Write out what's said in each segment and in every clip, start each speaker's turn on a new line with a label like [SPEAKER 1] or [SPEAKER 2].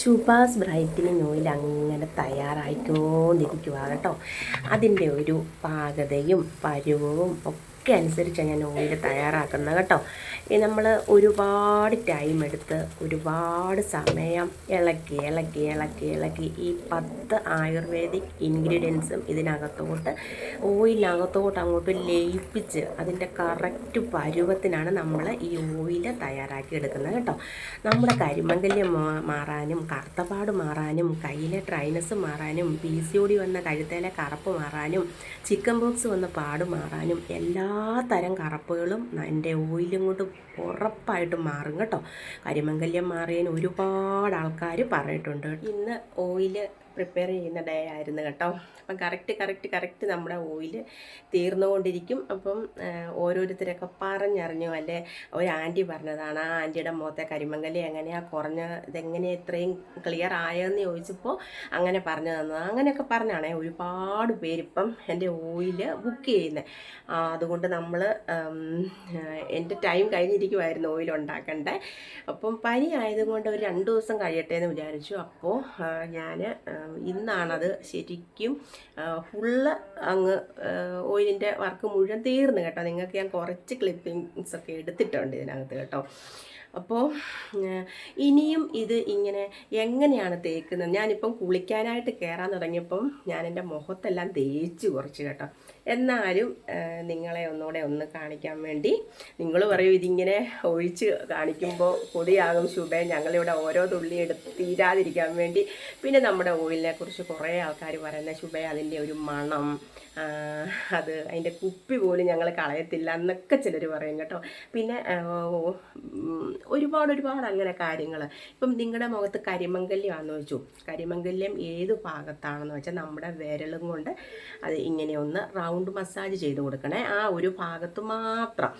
[SPEAKER 1] ശുഭാസ് ബ്രൈറ്റിനിങ് oil അങ്ങനെ തയ്യാറായിക്കൊണ്ടിരിക്കുക കേട്ടോ. അതിന്റെ ഒരു പാകതയും പരുവവും ഒക്കെ അനുസരിച്ചാണ് ഞാൻ ഓയിൽ തയ്യാറാക്കുന്നത് കേട്ടോ. നമ്മൾ ഒരുപാട് ടൈം എടുത്ത് ഒരുപാട് സമയം ഇളക്കി ഇളക്കി ഇളക്കി ഇളക്കി ഈ പത്ത് ആയുർവേദിക് ഇൻഗ്രീഡിയൻസും ഇതിനകത്തോട്ട് ഓയിലിനകത്തോട്ട് അങ്ങോട്ട് ലയിപ്പിച്ച് അതിന്റെ കറക്റ്റ് പരുവത്തിനാണ് നമ്മൾ ഈ ഓയിൽ തയ്യാറാക്കി എടുക്കുന്നത് കേട്ടോ. നമ്മുടെ കരിമംഗല്യം മാ- മാറാനും കറുത്തപാട് മാറാനും കയ്യിലെ ട്രൈനസ് മാറാനും പി സി ഒ ഡി വന്ന കഴുത്തേലെ കറുപ്പ് മാറാനും ചിക്കൻ ബോക്സ് വന്ന പാട് മാറാനും എല്ലാ തരം കറപ്പുകളും എന്റെ ഓയിലും കൊണ്ട് ഉറപ്പായിട്ടും മാറും കേട്ടോ. കരിമംഗല്യം മാറിയതിന് ഒരുപാട് ആൾക്കാർ പറഞ്ഞിട്ടുണ്ട്. ഇന്ന് ഓയിൽ പ്രിപ്പയർ ചെയ്യുന്ന ഡേ ആയിരുന്നു കേട്ടോ. അപ്പം കറക്റ്റ് കറക്റ്റ് കറക്റ്റ് നമ്മുടെ ഓയിൽ തീർന്നുകൊണ്ടിരിക്കും. അപ്പം ഓരോരുത്തരൊക്കെ പറഞ്ഞറിഞ്ഞു. അല്ലെ ഒരു ആന്റി പറഞ്ഞതാണ് ആ ആന്റിയുടെ മുഖത്തെ കരിമംഗലി എങ്ങനെയാ? കുറഞ്ഞ ഇതെങ്ങനെ ഇത്രയും ക്ലിയർ ആയതെന്ന് ചോദിച്ചപ്പോൾ അങ്ങനെ പറഞ്ഞു തന്നത്. അങ്ങനെയൊക്കെ പറഞ്ഞാണേ ഒരുപാട് പേരിപ്പം എന്റെ ഓയിൽ ബുക്ക് ചെയ്യുന്നത്. അതുകൊണ്ട് നമ്മൾ എന്റെ ടൈം കഴിഞ്ഞിരിക്കുമായിരുന്നു ഓയിൽ ഉണ്ടാക്കണ്ടേ. അപ്പം പനി ആയതുകൊണ്ട് ഒരു രണ്ട് ദിവസം കഴിയട്ടെ എന്ന് വിചാരിച്ചു. അപ്പോൾ ഞാൻ ഇന്നാണത് ശരിക്കും ഫുള്ള് അങ്ങ് ഓയിലിന്റെ വർക്ക് മുഴുവൻ തീർന്നു കേട്ടോ. നിങ്ങൾക്ക് ഞാൻ കുറച്ച് ക്ലിപ്പിങ്സ് ഒക്കെ എടുത്തിട്ടുണ്ട് ഇതിനകത്ത് കേട്ടോ. അപ്പോൾ ഇനിയും ഇത് ഇങ്ങനെ എങ്ങനെയാണ് തേക്കുന്നത്? ഞാനിപ്പം കുളിക്കാനായിട്ട് കയറാൻ തുടങ്ങിയപ്പം ഞാൻ എന്റെ മുഖത്തെല്ലാം തേച്ച് കുറച്ച് കേട്ടോ. എന്നാലും നിങ്ങളെ ഒന്നുകൂടെ ഒന്ന് കാണിക്കാൻ വേണ്ടി നിങ്ങൾ പറയും ഇതിങ്ങനെ ഒഴിച്ച് കാണിക്കുമ്പോൾ പൊടിയാകും ശുഭേ. ഞങ്ങളിവിടെ ഓരോ തുള്ളി എടുത്ത് തീരാതിരിക്കാൻ വേണ്ടി. പിന്നെ നമ്മുടെ ഓയിലിനെ കുറിച്ച് കുറേ ആൾക്കാർ പറയുന്ന ശുഭേ അതിന്റെ ഒരു മണം അത് അതിന്റെ കുപ്പി പോലും ഞങ്ങൾ കളയത്തില്ല എന്നൊക്കെ ചിലർ പറയും കേട്ടോ. പിന്നെ ഒരുപാട് ഒരുപാട് അങ്ങനെ കാര്യങ്ങൾ ഇപ്പം നിങ്ങളുടെ മുഖത്ത് കരിമംഗല്യമാണെന്ന് വെച്ചു കരിമംഗല്യം ഏത് ഭാഗത്താണെന്ന് വെച്ചാൽ നമ്മുടെ വിരലും കൊണ്ട് അത് ഇങ്ങനെ ഒന്ന് റൗണ്ട് മസാജ് ചെയ്ത് കൊടുക്കണേ. ആ ഒരു ഭാഗത്ത് മാത്രം.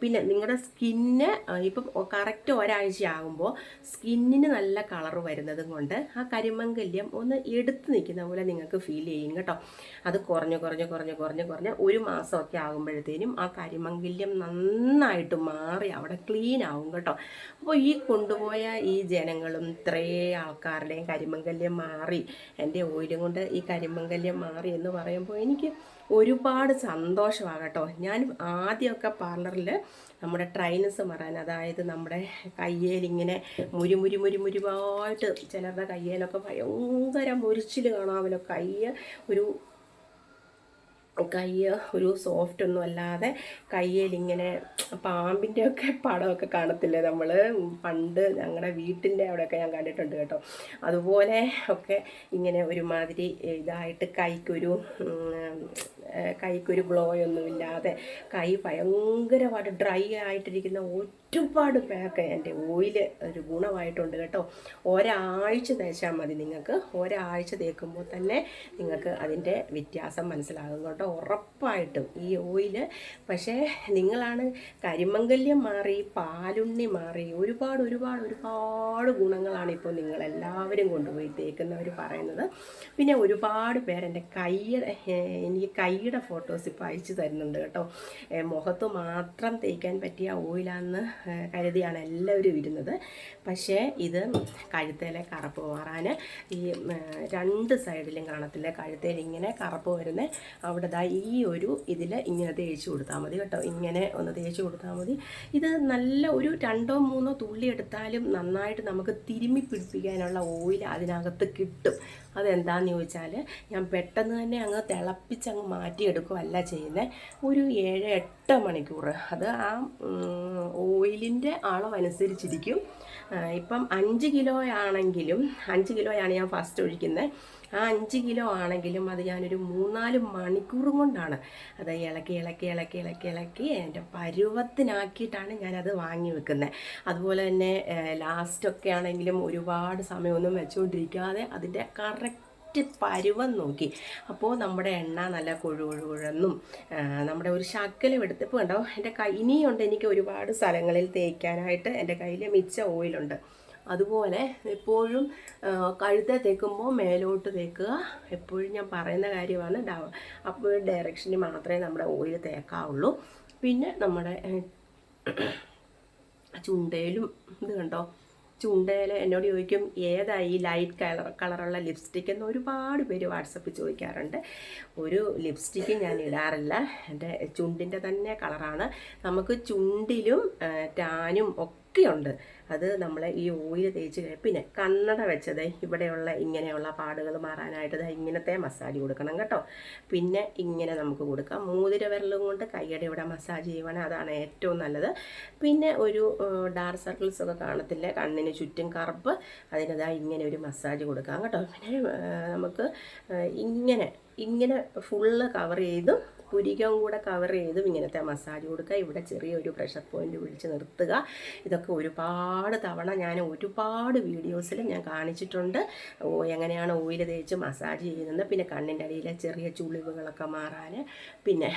[SPEAKER 1] പിന്നെ നിങ്ങളുടെ സ്കിന്ന് ഇപ്പം കറക്റ്റ് ഒരാഴ്ച ആകുമ്പോൾ സ്കിന്നിന് നല്ല കളർ വരുന്നതും കൊണ്ട് ആ കരിമംഗല്യം ഒന്ന് എടുത്ത് നിൽക്കുന്ന പോലെ നിങ്ങൾക്ക് ഫീൽ ചെയ്യും കേട്ടോ. അത് കുറഞ്ഞ് കുറഞ്ഞ് കുറഞ്ഞ് കുറഞ്ഞ് കുറഞ്ഞ് ഒരു മാസമൊക്കെ ആകുമ്പോഴത്തേനും ആ കരിമംഗല്യം നന്നായിട്ട് മാറി അവിടെ ക്ലീൻ ആവും കേട്ടോ. അപ്പോൾ ഈ കൊണ്ടുപോയ ഈ ജനങ്ങളും ഇത്രേ ആൾക്കാരുടെയും കരിമംഗല്യം മാറി. എന്റെ ഓയിലും കൊണ്ട് ഈ കരിമംഗല്യം മാറി എന്ന് പറയുമ്പോൾ എനിക്ക് ഒരുപാട് സന്തോഷമാണ് കേട്ടോ ഞാൻ ആദ്യമൊക്കെ പാർലറിൽ നമ്മുടെ ട്രൈനസ് മറാൻ അതായത് നമ്മുടെ കയ്യേലിങ്ങനെ മുരി മുരി മുരി മുരിവായിട്ട് ചിലരുടെ കയ്യേലൊക്കെ ഭയങ്കര മുരിച്ചിൽ കാണാമല്ലോ കയ്യ് ഒരു കൈ ഒരു സോഫ്റ്റ് ഒന്നും അല്ലാതെ കയ്യിലിങ്ങനെ പാമ്പിന്റെ ഒക്കെ പടമൊക്കെ കാണത്തില്ലേ നമ്മൾ പണ്ട് ഞങ്ങളുടെ വീട്ടിന്റെ അവിടെയൊക്കെ ഞാൻ കണ്ടിട്ടുണ്ട് കേട്ടോ. അതുപോലെ ഒക്കെ ഇങ്ങനെ ഒരുമാതിരി ഇതായിട്ട് കൈക്കൊരു കൈക്കൊരു ഗ്ലോ ഇല്ലാതെ കൈ ഭയങ്കരമായിട്ട് ഡ്രൈ ആയിട്ടിരിക്കുന്ന ഒരുപാട് പേർക്ക് എന്റെ ഓയിൽ ഒരു ഗുണമായിട്ടുണ്ട് കേട്ടോ. ഒരാഴ്ച തേച്ചാൽ മതി നിങ്ങൾക്ക്. ഒരാഴ്ച തേക്കുമ്പോൾ തന്നെ നിങ്ങൾക്ക് അതിന്റെ വ്യത്യാസം മനസ്സിലാകും കേട്ടോ. ഉറപ്പായിട്ടും ഈ ഓയിൽ. പക്ഷേ നിങ്ങളാണ് കരിമംഗല്യം മാറി പാലുണ്ണി മാറി ഒരുപാട് ഒരുപാട് ഒരുപാട് ഗുണങ്ങളാണ് ഇപ്പോൾ നിങ്ങളെല്ലാവരും കൊണ്ടുപോയി തേക്കുന്നവർ പറയുന്നത്. പിന്നെ ഒരുപാട് പേരെന്റെ കൈ എനിക്ക് എനിക്ക് കൈയുടെ ഫോട്ടോസ് ഇപ്പോൾ അയച്ചു തരുന്നുണ്ട് കേട്ടോ. മുഖത്ത് മാത്രം തേക്കാൻ പറ്റിയ ഓയിലാണെന്ന് ഏഹ്, കരുതിയാണ് എല്ലാവരും ഇരുന്നത്. പക്ഷേ ഇത് കഴുത്തേലെ കറുപ്പ് മാറാൻ ഈ രണ്ട് സൈഡിലും കാണത്തില്ല കഴുത്തേൽ ഇങ്ങനെ കറുപ്പ് വരുന്ന അവിടെ ദാ ഈ ഒരു ഇതിൽ ഇങ്ങനെ തേച്ച് കൊടുത്താൽ മതി കേട്ടോ. ഇങ്ങനെ ഒന്ന് തേച്ച് കൊടുത്താൽ മതി. ഇത് നല്ല ഒരു രണ്ടോ മൂന്നോ തുള്ളി എടുത്താലും നന്നായിട്ട് നമുക്ക് തിരുമ്മി പിടിപ്പിക്കാനുള്ള ഓയിൽ അതിനകത്ത് കിട്ടും. അതെന്താന്ന് ചോദിച്ചാൽ ഞാൻ പെട്ടെന്ന് തന്നെ അങ്ങ് തിളപ്പിച്ച് അങ്ങ് മാറ്റിയെടുക്കുകയല്ല ചെയ്യുന്നത് ഒരു ഏഴ് എട്ട് മണിക്കൂർ. അത് ആ ഓയിലിന്റെ അളവനുസരിച്ചിരിക്കും. ഇപ്പം അഞ്ച് കിലോ ആണെങ്കിലും അഞ്ച് കിലോയാണ് ഞാൻ ഫസ്റ്റ് ഒഴിക്കുന്നത് ആ അഞ്ച് കിലോ ആണെങ്കിലും അത് ഞാനൊരു മൂന്നാൽ മണിക്കൂർ കൊണ്ടാണ് അത് ഇളക്കി ഇളക്കി ഇളക്കി ഇളക്കി ഇളക്കി എന്റെ പരുവത്തിനാക്കിയിട്ടാണ് ഞാനത് വാങ്ങി വെക്കുന്നത് അതുപോലെ തന്നെ ലാസ്റ്റൊക്കെ ആണെങ്കിലും ഒരുപാട് സമയമൊന്നും വെച്ചുകൊണ്ടിരിക്കാതെ അതിന്റെ കറക്റ്റ് പരുവം നോക്കി. അപ്പോൾ നമ്മുടെ എണ്ണ നല്ല കൊഴു കൊഴു കുഴെന്നും നമ്മുടെ ഒരു ശക്കലും എടുത്ത് ഇപ്പോൾ കണ്ടോ എന്റെ കൈ ഇനിയുണ്ട് എനിക്ക് ഒരുപാട് സ്ഥലങ്ങളിൽ തേക്കാനായിട്ട് എന്റെ കയ്യിൽ മിച്ച ഓയിലുണ്ട് അതുപോലെ എപ്പോഴും കഴുത്തെ തേക്കുമ്പോൾ മേലോട്ട് തേക്കുക. എപ്പോഴും ഞാൻ പറയുന്ന കാര്യമാണ് അപ്പോൾ ഡയറക്ഷന് മാത്രമേ നമ്മുടെ ഓയിൽ തേക്കാവുള്ളൂ. പിന്നെ നമ്മുടെ ചുണ്ടയിലും ഇത് കണ്ടോ ചുണ്ടയിൽ എന്നോട് ചോദിക്കും ഏതായി ഈ ലൈറ്റ് കളർ കളറുള്ള ലിപ്സ്റ്റിക്? എന്ന് ഒരുപാട് പേര് വാട്സപ്പിൽ ചോദിക്കാറുണ്ട്. ഒരു ലിപ്സ്റ്റിക്ക് ഞാൻ ഇടാറില്ല. എന്റെ ചുണ്ടിന്റെ തന്നെ കളറാണ്. നമുക്ക് ചുണ്ടിലും ടാനും ടാനും ഒക്കെയുണ്ട്. അത് നമ്മൾ ഈ ഓയിൽ തേച്ച് കഴിഞ്ഞാൽ പിന്നെ കണ്ണട വെച്ചത് ഇവിടെയുള്ള ഇങ്ങനെയുള്ള പാടുകൾ മാറാനായിട്ട് ഇങ്ങനത്തെ മസാജ് കൊടുക്കണം കേട്ടോ. പിന്നെ ഇങ്ങനെ നമുക്ക് കൊടുക്കാം. മൂതിര വിരലും കൊണ്ട് കൈയുടെ ഇവിടെ മസാജ് ചെയ്യുവാണെങ്കിൽ അതാണ് ഏറ്റവും നല്ലത്. പിന്നെ ഒരു ഡാർക്ക് സർക്കിൾസ് ഒക്കെ കാണത്തില്ല? കണ്ണിന് ചുറ്റും കറുപ്പ്. അതിനതാ ഇങ്ങനെ ഒരു മസാജ് കൊടുക്കാം കേട്ടോ. പിന്നെ നമുക്ക് ഇങ്ങനെ ഇങ്ങനെ ഫുള്ള് കവർ ചെയ്തും പുരികം കൂടെ കവർ ചെയ്തും ഇങ്ങനത്തെ മസാജ് കൊടുക്കുക. ഇവിടെ ചെറിയൊരു പ്രഷർ പോയിന്റ് വിളിച്ച് നിർത്തുക. ഇതൊക്കെ ഒരുപാട് തവണ ഞാൻ ഒരുപാട് വീഡിയോസിൽ ഞാൻ കാണിച്ചിട്ടുണ്ട്. ഓ എങ്ങനെയാണ് ഓയിൽ തേച്ച് മസാജ് ചെയ്യുന്നത്. പിന്നെ കണ്ണിന്റെ അടിയിലെ ചെറിയ ചുളിവുകളൊക്കെ മാറാൻ. പിന്നെ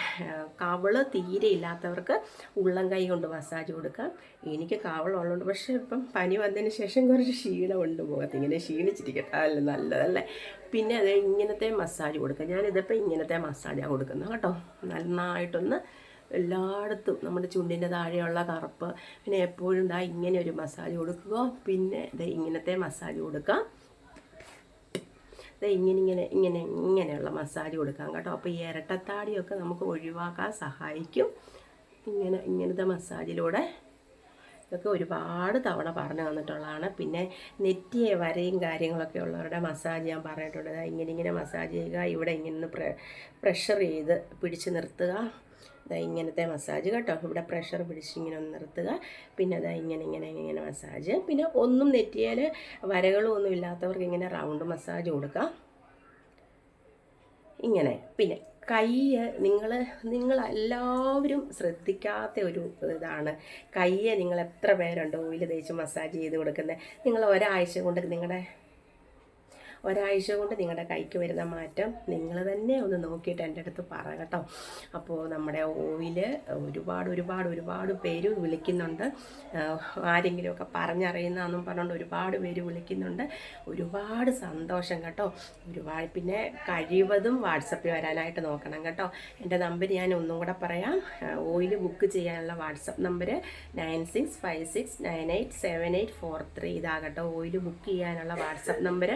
[SPEAKER 1] കവൾ തീരെ ഇല്ലാത്തവർക്ക് ഉള്ളം കൈ കൊണ്ട് മസാജ് കൊടുക്കാം. എനിക്ക് കവളുള്ളതുകൊണ്ട് പക്ഷേ ഇപ്പം പനി വന്നതിന് ശേഷം കുറച്ച് ക്ഷീണമുണ്ട് മുഖത്ത്. ഇങ്ങനെ ക്ഷീണിച്ചിരിക്കട്ടെ. അല്ല? നല്ലതല്ലേ? പിന്നെ അത് ഇങ്ങനത്തെ മസാജ് കൊടുക്കുക. ഞാനിതിപ്പോൾ ഇങ്ങനത്തെ മസാജാണ് കൊടുക്കുന്നത് കേട്ടോ. നന്നായിട്ടൊന്ന് എല്ലായിടത്തും നമ്മുടെ ചുണ്ടിന്റെ താഴെയുള്ള കറുപ്പ്. പിന്നെ എപ്പോഴും ദാ ഇങ്ങനെ ഒരു മസാജ് കൊടുക്കുക. പിന്നെ ഇത് ഇങ്ങനത്തെ മസാജ് കൊടുക്കാം ഇങ്ങനെ ഇങ്ങനെ ഇങ്ങനെ ഇങ്ങനെയുള്ള മസാജ് കൊടുക്കാം കേട്ടോ. അപ്പോൾ ഈ ഇരട്ടത്താടിയൊക്കെ നമുക്ക് ഒഴിവാക്കാൻ സഹായിക്കും. ഇങ്ങനെ ഇങ്ങനത്തെ മസാജിലൂടെ ഇതൊക്കെ ഒരുപാട് തവണ പറഞ്ഞു തന്നിട്ടുള്ളതാണ്. പിന്നെ നെറ്റിയെ വരയും കാര്യങ്ങളൊക്കെ ഉള്ളവരുടെ മസാജ് ഞാൻ പറഞ്ഞിട്ടുണ്ട്. ഇങ്ങനെ ഇങ്ങനെ മസാജ് ചെയ്യുക ഇവിടെ ഇങ്ങനെ പ്ര പ്രഷർ ചെയ്ത് പിടിച്ച് നിർത്തുക. ഇതാ ഇങ്ങനത്തെ മസാജ് കേട്ടോ. ഇവിടെ പ്രഷർ പിടിച്ച് ഇങ്ങനെ ഒന്ന് നിർത്തുക. പിന്നെ അതാ ഇങ്ങനെ ഇങ്ങനെ ഇങ്ങനെ മസാജ് പിന്നെ ഒന്നും നെറ്റിയാൽ വരകളും ഒന്നും ഇല്ലാത്തവർക്ക് ഇങ്ങനെ റൗണ്ട് മസാജ് കൊടുക്കാം. ഇങ്ങനെ. പിന്നെ കൈ നിങ്ങൾ നിങ്ങൾ എല്ലാവരും ശ്രദ്ധിക്കാത്ത ഒരു ഇതാണ്. കയ്യെ നിങ്ങൾ എത്ര പേരുണ്ട്? ഓയിൽ തേച്ച് മസാജ് ചെയ്ത് കൊടുക്കുന്നത് നിങ്ങൾ ഒരാഴ്ച കൊണ്ട് നിങ്ങളുടെ ഒരാഴ്ച കൊണ്ട് നിങ്ങളുടെ കൈക്ക് വരുന്ന മാറ്റം നിങ്ങൾ തന്നെ ഒന്ന് നോക്കിയിട്ട് എന്റെ അടുത്ത് പറ കേട്ടോ. അപ്പോൾ നമ്മുടെ ഓയിൽ ഒരുപാട് ഒരുപാട് ഒരുപാട് പേര് വിളിക്കുന്നുണ്ട്. ആരെങ്കിലുമൊക്കെ പറഞ്ഞറിയുന്നതെന്നും പറഞ്ഞുകൊണ്ട് ഒരുപാട് പേര് വിളിക്കുന്നുണ്ട്. ഒരുപാട് സന്തോഷം കേട്ടോ. ഒരുപാട് പിന്നെ കഴിവതും വാട്സപ്പിൽ വരാനായിട്ട് നോക്കണം കേട്ടോ. എന്റെ നമ്പർ ഞാൻ ഒന്നും കൂടെ പറയാം. ഓയിൽ ബുക്ക് ചെയ്യാനുള്ള WhatsApp number nine six five six nine eight seven eight four three ഇതാകട്ടോ oil book ചെയ്യാനുള്ള വാട്സപ്പ് നമ്പർ.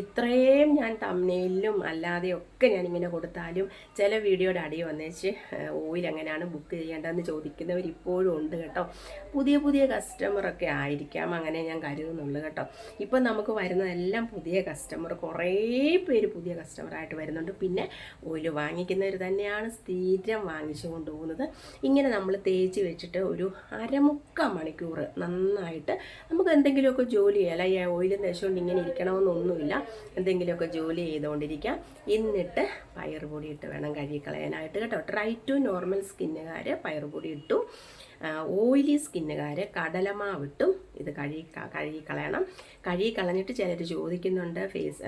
[SPEAKER 1] ഇത്രയും ഞാൻ തമ്മിലും അല്ലാതെയൊക്കെ ഇങ്ങനെ കൊടുത്താലും ചില വീഡിയോയുടെ അടി വന്നേച്ച് ഓയിൽ എങ്ങനെയാണ് ബുക്ക് ചെയ്യേണ്ടതെന്ന് ചോദിക്കുന്നവർ ഇപ്പോഴും ഉണ്ട് കേട്ടോ. പുതിയ പുതിയ കസ്റ്റമറൊക്കെ ആയിരിക്കാം അങ്ങനെ ഞാൻ കരുതുന്നുള്ളൂ കേട്ടോ. ഇപ്പം നമുക്ക് വരുന്നതെല്ലാം പുതിയ കസ്റ്റമർ കുറേ പേര് പുതിയ കസ്റ്റമറായിട്ട് വരുന്നുണ്ട്. പിന്നെ ഓയിൽ വാങ്ങിക്കുന്നവർ തന്നെയാണ് സ്ഥിരം വാങ്ങിച്ചു കൊണ്ടുപോകുന്നത് ഇങ്ങനെ നമ്മൾ തേച്ച് വെച്ചിട്ട് ഒരു അരമുക്കാ മണിക്കൂർ നന്നായിട്ട് നമുക്ക് എന്തെങ്കിലുമൊക്കെ ജോലി ചെയ്യാം അല്ല ഓയിൽ തേച്ചുകൊണ്ട് ഇങ്ങനെ ഇരിക്കണമെന്നൊന്നുമില്ല. എന്തെങ്കിലുമൊക്കെ ജോലി ചെയ്തുകൊണ്ടിരിക്കാം. എന്നിട്ട് പയറുപൊടി ഇട്ട് വേണം കഴുകിക്കളയാനായിട്ട് കേട്ടോ. ട്രൈ ടു നോർമൽ സ്കിന്നുകാർ പയറുപൊടി ഇട്ടു. ഓയിലി സ്കിന്നുകാർ കടലമാവിട്ടും ഇത് കഴുകി കഴുകി കളയണം കഴുകി കളഞ്ഞിട്ട് ചിലർ ചോദിക്കുന്നുണ്ട് ഫേസ്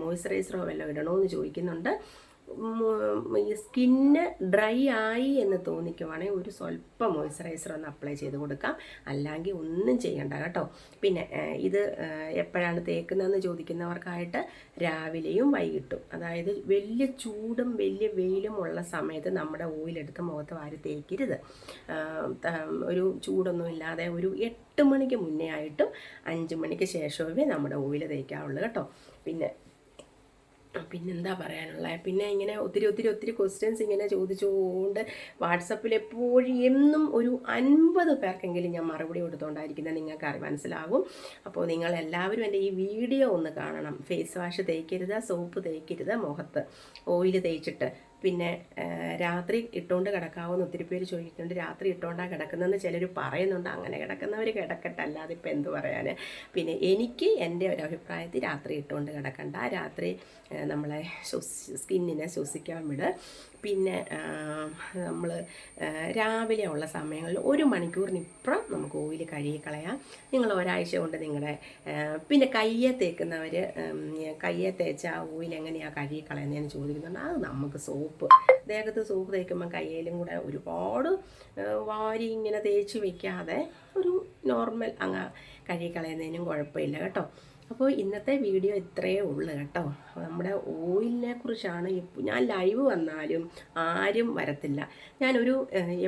[SPEAKER 1] മോയ്സ്ചറൈസറോ വല്ലതും ഇടണമെന്ന് ചോദിക്കുന്നുണ്ട്. സ്കിന്ന് ഡ്രൈ ആയി എന്ന് തോന്നിക്കുവാണെങ്കിൽ ഒരു സ്വല്പം മോയ്സ്ചറൈസർ ഒന്ന് അപ്ലൈ ചെയ്ത് കൊടുക്കാം. അല്ലെങ്കിൽ ഒന്നും ചെയ്യണ്ട കേട്ടോ. പിന്നെ ഇത് എപ്പോഴാണ് തേക്കുന്നതെന്ന് ചോദിക്കുന്നവർക്കായിട്ട് രാവിലെയും വൈകിട്ടും. അതായത് വലിയ ചൂടും വലിയ വെയിലും ഉള്ള സമയത്ത് നമ്മുടെ ഓയിലെടുത്ത് മുഖത്ത് വാരി തേക്കരുത്. ഒരു ചൂടൊന്നും ഇല്ലാതെ ഒരു എട്ട് മണിക്ക് മുന്നേ ആയിട്ടും അഞ്ച് മണിക്ക് ശേഷമേ നമ്മുടെ ഓയിൽ തേക്കാവുള്ളൂ കേട്ടോ. പിന്നെ പിന്നെന്താ പറയാനുള്ളത് പിന്നെ ഇങ്ങനെ ഒത്തിരി ഒത്തിരി ഒത്തിരി ക്വസ്റ്റ്യൻസ് ഇങ്ങനെ ചോദിച്ചുകൊണ്ട് വാട്സപ്പിൽ എപ്പോഴും എന്നും ഒരു അൻപത് പേർക്കെങ്കിലും ഞാൻ മറുപടി കൊടുത്തുകൊണ്ടായിരിക്കുന്നത് നിങ്ങൾക്ക് അറി മനസ്സിലാകും അപ്പോൾ നിങ്ങൾ എല്ലാവരും എന്റെ ഈ വീഡിയോ ഒന്ന് കാണണം. ഫേസ് വാഷ് തേക്കരുത് സോപ്പ് തേക്കരുത് മുഖത്ത് ഓയിൽ തേച്ചിട്ട്. പിന്നെ രാത്രി ഇട്ടുകൊണ്ട് കിടക്കാവുന്ന ഒത്തിരി പേര് ചോദിക്കുന്നുണ്ട്. രാത്രി ഇട്ടുകൊണ്ടാണ് കിടക്കുന്നതെന്ന് ചിലർ പറയുന്നുണ്ട്. അങ്ങനെ കിടക്കുന്നവർ കിടക്കട്ടെ. അല്ലാതെ ഇപ്പം എന്ത് പറയാൻ പിന്നെ എനിക്ക് എന്റെ ഒരു അഭിപ്രായത്തിൽ രാത്രി ഇട്ടുകൊണ്ട് കിടക്കണ്ട. രാത്രി നമ്മളെ ശ്വസി സ്കിന്നിനെ ശ്വസിക്കാൻ വിട്. പിന്നെ നമ്മൾ രാവിലെ ഉള്ള സമയങ്ങളിൽ ഒരു മണിക്കൂറിനിപ്പുറം നമുക്ക് ഓയിൽ കഴുകി കളയാം. നിങ്ങൾ ഒരാഴ്ച കൊണ്ട് നിങ്ങളുടെ പിന്നെ കയ്യെ തേക്കുന്നവർ കയ്യെ തേച്ച ആ ഓയിൽ എങ്ങനെയാണ് കഴുകി കളയുന്നതെന്ന് ചോദിക്കുന്നുണ്ട്. അത് നമുക്ക് സോപ്പ്. ദേഹത്ത് സോപ്പ് തേക്കുമ്പോൾ കയ്യിലും കൂടെ ഒരുപാട് വാരി ഇങ്ങനെ തേച്ച് വെക്കാതെ ഒരു നോർമൽ അങ്ങ് കഴുകിക്കളയുന്നതിനും കുഴപ്പമില്ല കേട്ടോ. അപ്പോൾ ഇന്നത്തെ വീഡിയോ ഇത്രയേ ഉള്ളൂ കേട്ടോ. നമ്മുടെ ഓയിലിനെ കുറിച്ചാണ് ഞാൻ ലൈവ് വന്നാലും ആരും വരത്തില്ല. ഞാനൊരു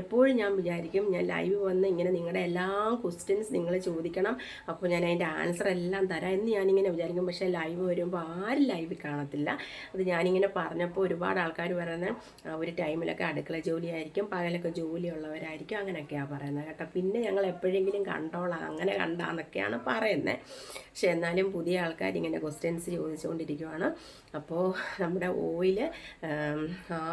[SPEAKER 1] എപ്പോഴും ഞാൻ വിചാരിക്കും ഞാൻ ലൈവ് വന്ന് ഇങ്ങനെ നിങ്ങളുടെ എല്ലാ ക്വസ്റ്റ്യൻസ് നിങ്ങൾ ചോദിക്കണം. അപ്പോൾ ഞാൻ അതിന്റെ ആൻസർ എല്ലാം തരാം എന്ന് ഞാനിങ്ങനെ വിചാരിക്കും. പക്ഷേ ലൈവ് വരുമ്പോൾ ആരും ലൈവ് കാണത്തില്ല. അത് ഞാനിങ്ങനെ പറഞ്ഞപ്പോൾ ഒരുപാട് ആൾക്കാർ പറയുന്നത് ഒരു ടൈമിലൊക്കെ അടുക്കള ജോലിയായിരിക്കും പകലൊക്കെ ജോലിയുള്ളവരായിരിക്കും അങ്ങനെയൊക്കെയാണ് പറയുന്നത് കേട്ടോ. പിന്നെ ഞങ്ങൾ എപ്പോഴെങ്കിലും കണ്ടോളാം അങ്ങനെ കണ്ടാന്നൊക്കെയാണ് പറയുന്നത്. പക്ഷേ എന്നാലും പുതിയ ആൾക്കാർ ഇങ്ങനെ ക്വസ്റ്റ്യൻസ് ചോദിച്ചുകൊണ്ടിരിക്കുവാണ്. അപ്പോൾ നമ്മുടെ ഓയിൽ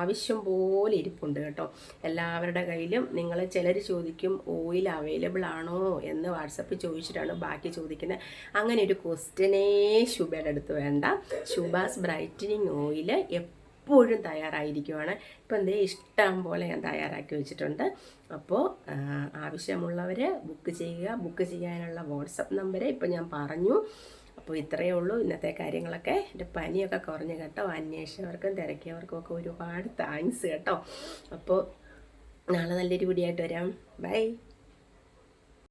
[SPEAKER 1] ആവശ്യം പോലെ ഇരിപ്പുണ്ട് കേട്ടോ. എല്ലാവരുടെ കയ്യിലും നിങ്ങൾ ചിലർ ചോദിക്കും ഓയിൽ അവൈലബിൾ ആണോ? എന്ന് വാട്സപ്പിൽ ചോദിച്ചിട്ടാണ് ബാക്കി ചോദിക്കുന്നത്. അങ്ങനെ ഒരു ക്വസ്റ്റ്യനേ ശുഭയുടെ അടുത്ത് വേണ്ട. ശുഭാസ് ബ്രൈറ്റനിങ് ഓയിൽ എപ്പോഴും തയ്യാറായിരിക്കുവാണ്. ഇപ്പം എന്തേ ഇഷ്ടം പോലെ ഞാൻ തയ്യാറാക്കി വെച്ചിട്ടുണ്ട്. അപ്പോൾ ആവശ്യമുള്ളവർ ബുക്ക് ചെയ്യുക. ബുക്ക് ചെയ്യാനുള്ള വാട്സപ്പ് നമ്പർ ഇപ്പം ഞാൻ പറഞ്ഞു. അപ്പോൾ ഇത്രയേ ഉള്ളൂ. ഇന്നത്തെ കാര്യങ്ങളൊക്കെ. എന്റെ പനിയൊക്കെ കുറഞ്ഞു കേട്ടോ. അന്വേഷിച്ചവർക്കും തിരക്കിയവർക്കും ഒക്കെ ഒരുപാട് താങ്ക്സ് കേട്ടോ. അപ്പോൾ നാളെ നല്ലൊരു വീഡിയോ ആയിട്ട് വരാം. ബൈ